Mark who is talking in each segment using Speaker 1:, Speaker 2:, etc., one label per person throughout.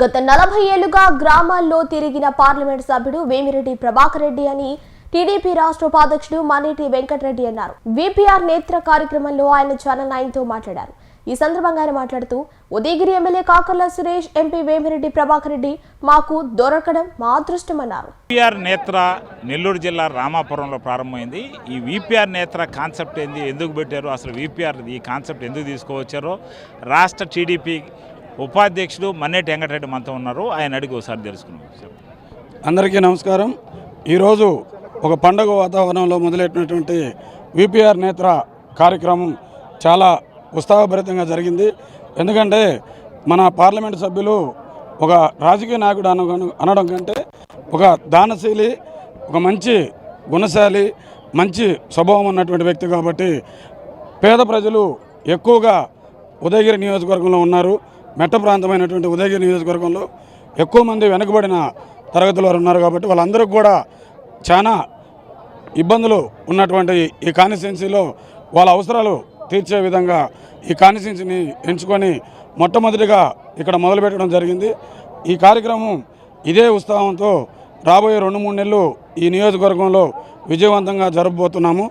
Speaker 1: గత నలభై ఏళ్ళుగా గ్రామాల్లో తిరిగిన పార్లమెంట్ సభ్యుడు వేమిరెడ్డి ప్రభాకర్ రెడ్డి అని టీడీపీ రాష్ట్ర ఉపాధ్యక్షుడు మనేటి వెంకటరెడ్డి అన్నారు. విపిఆర్ నేత్ర కార్యక్రమంలో ఆయన ఛానల్ నైన్తో మాట్లాడారు. ఈ సందర్భంగా ఆయన మాట్లాడుతూ ఉదయగిరి ఎమ్మెల్యే కాకర్ల సురేష్ ఎంపీ వేమిరెడ్డి ప్రభాకర్ రెడ్డి మాకు దొరకడం మా అదృష్టమన్నారు
Speaker 2: విపిఆర్ నేత్ర నెల్లూరు జిల్లా రామాపురంలో ప్రారంభమైంది. ఈ విపిఆర్ నేత్ర కాన్సెప్ట్ ఏంది? ఎందుకు పెట్టారు? అసలు విపిఆర్ ఈ కాన్సెప్ట్ ఎందుకు తీసుకువచ్చారో? రాష్ట్ర టీడీపీ ఉపాధ్యక్షుడు మన్నేటి వెంకటరెడ్డి మనతో ఉన్నారు. ఆయన అడిగి ఒకసారి తెలుసుకున్నాం
Speaker 3: అందరికీ నమస్కారం. ఈరోజు ఒక పండగ వాతావరణంలో మొదలైనటువంటి విపిఆర్ నేత్ర కార్యక్రమం చాలా ఉత్సాహభరితంగా జరిగింది. ఎందుకంటే మన పార్లమెంట్ సభ్యులు ఒక రాజకీయ నాయకుడు అన అనడం కంటే ఒక దానశీలి ఒక మంచి గుణశాలి మంచి స్వభావం ఉన్నటువంటి వ్యక్తి కాబట్టి పేద ప్రజలు ఎక్కువగా ఉదయగిరి నియోజకవర్గంలో ఉన్నారు. మెట్ట ప్రాంతమైనటువంటి ఉదయగిరి నియోజకవర్గంలో ఎక్కువ మంది వెనుకబడిన తరగతుల వారు ఉన్నారు కాబట్టి వాళ్ళందరికీ కూడా చాలా ఇబ్బందులు ఉన్నటువంటి ఈ కాన్స్టిట్యున్సీలో వాళ్ళ అవసరాలు తీర్చే విధంగా ఈ కాన్స్టిట్యున్సీని ఎంచుకొని మొట్టమొదటిగా ఇక్కడ మొదలుపెట్టడం జరిగింది. ఈ కార్యక్రమం ఇదే ఉత్సాహంతో రాబోయే రెండు మూడు నెలలు ఈ నియోజకవర్గంలో విజయవంతంగా జరపబోతున్నాము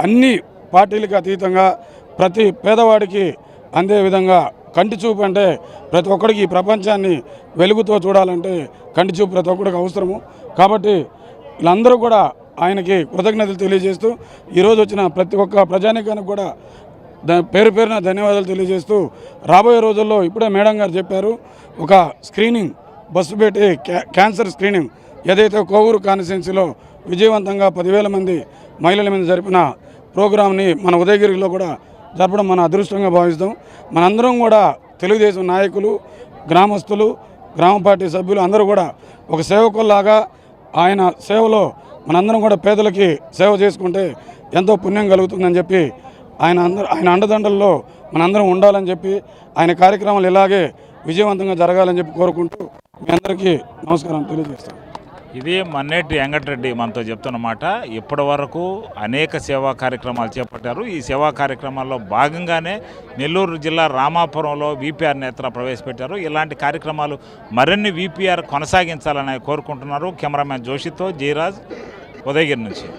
Speaker 3: అన్ని పార్టీలకు అతీతంగా ప్రతి పేదవాడికి అందే విధంగా కంటి చూపు అంటే ప్రతి ఒక్కడికి ఈ ప్రపంచాన్ని వెలుగుతో చూడాలంటే కంటి చూపు ప్రతి ఒక్కడికి అవసరము. కాబట్టి వీళ్ళందరూ కూడా ఆయనకి కృతజ్ఞతలు తెలియజేస్తూ ఈరోజు వచ్చిన ప్రతి ఒక్క ప్రజానికానికి కూడా పేరు పేరున ధన్యవాదాలు తెలియజేస్తూ రాబోయే రోజుల్లో ఇప్పుడే మేడం గారు చెప్పారు ఒక స్క్రీనింగ్ బస్సు పెట్టి క్యా- క్యాన్సర్ స్క్రీనింగ్ ఏదైతే కోవూరు కాన్స్టిట్యున్సీలో విజయవంతంగా పదివేల మంది మహిళల మీద జరిపిన ప్రోగ్రామ్ని మన ఉదయగిరిలో కూడా జరపడం మన అదృష్టంగా భావిస్తాం. మనందరం కూడా తెలుగుదేశం నాయకులు గ్రామస్తులు గ్రామ పార్టీ సభ్యులు అందరూ కూడా ఒక సేవకుల్లాగా ఆయన సేవలో మనందరం కూడా పేదలకి సేవ చేసుకుంటే ఎంతో పుణ్యం కలుగుతుందని చెప్పి ఆయన అందరు ఆయన అండదండల్లో మనందరం ఉండాలని చెప్పి ఆయన కార్యక్రమాలు ఇలాగే విజయవంతంగా జరగాలని చెప్పి కోరుకుంటూ మీ అందరికీ నమస్కారం తెలియజేస్తాను.
Speaker 2: ఇది మన్నేటి వెంకటరెడ్డి మనతో చెప్తున్నమాట. ఇప్పటి వరకు అనేక సేవా కార్యక్రమాలు చేపట్టారు. ఈ సేవా కార్యక్రమాల్లో భాగంగానే నెల్లూరు జిల్లా రామాపురంలో విపిఆర్ నేత్ర ప్రవేశపెట్టారు. ఇలాంటి కార్యక్రమాలు మరిన్ని విపిఆర్ కొనసాగించాలని కోరుకుంటున్నారు. కెమెరామ్యాన్ జోషితో జయరాజ్ ఉదయగిరి నుంచి.